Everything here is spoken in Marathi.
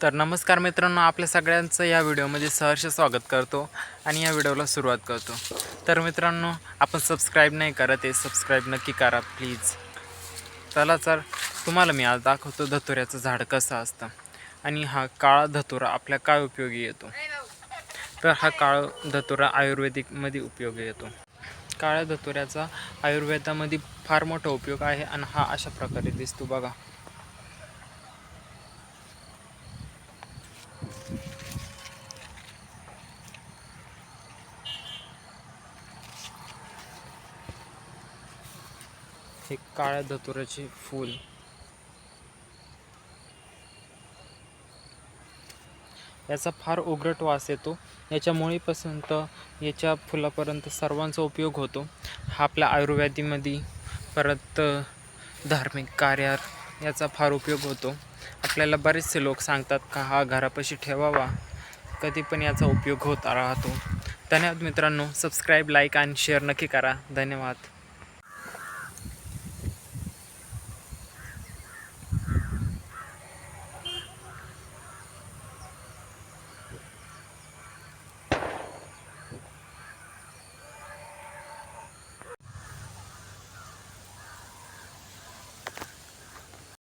तर नमस्कार मित्रांनो आपल्या सगळ्यांचं या व्हिडिओमध्ये सहर्ष स्वागत करतो आणि या व्हिडिओला सुरुवात करतो. तर मित्रांनो आपण सबस्क्राईब नाही करत आहे सबस्क्राईब नक्की करा प्लीज चला तर तुम्हाला मी आज दाखवतो धतुऱ्याचं झाड कसं असतं. आणि हा काळा धतुरा आपल्या काय उपयोगी येतो? तर हा काळा धतुरा आयुर्वेदिकमध्ये उपयोगी येतो. काळ्या धतुऱ्याचा आयुर्वेदामध्ये फार मोठा उपयोग आहे आणि हा अशा प्रकारे दिसतो बघा. हे काळ्या धतुराचे फूल. याचा फार उग्रट वास येतो. याच्यामुळेपासून तर याच्या फुलापर्यंत सर्वांचा उपयोग होतो. हा आपल्या आयुर्वेदीमध्ये परत धार्मिक कार्यात याचा फार उपयोग होतो. आपल्याला बरेचसे लोक सांगतात का हा घरापाशी ठेवावा. कधी पण याचा उपयोग होत राहतो. धन्यवाद मित्रांनो. सबस्क्राईब लाईक आणि शेअर नक्की करा. धन्यवाद.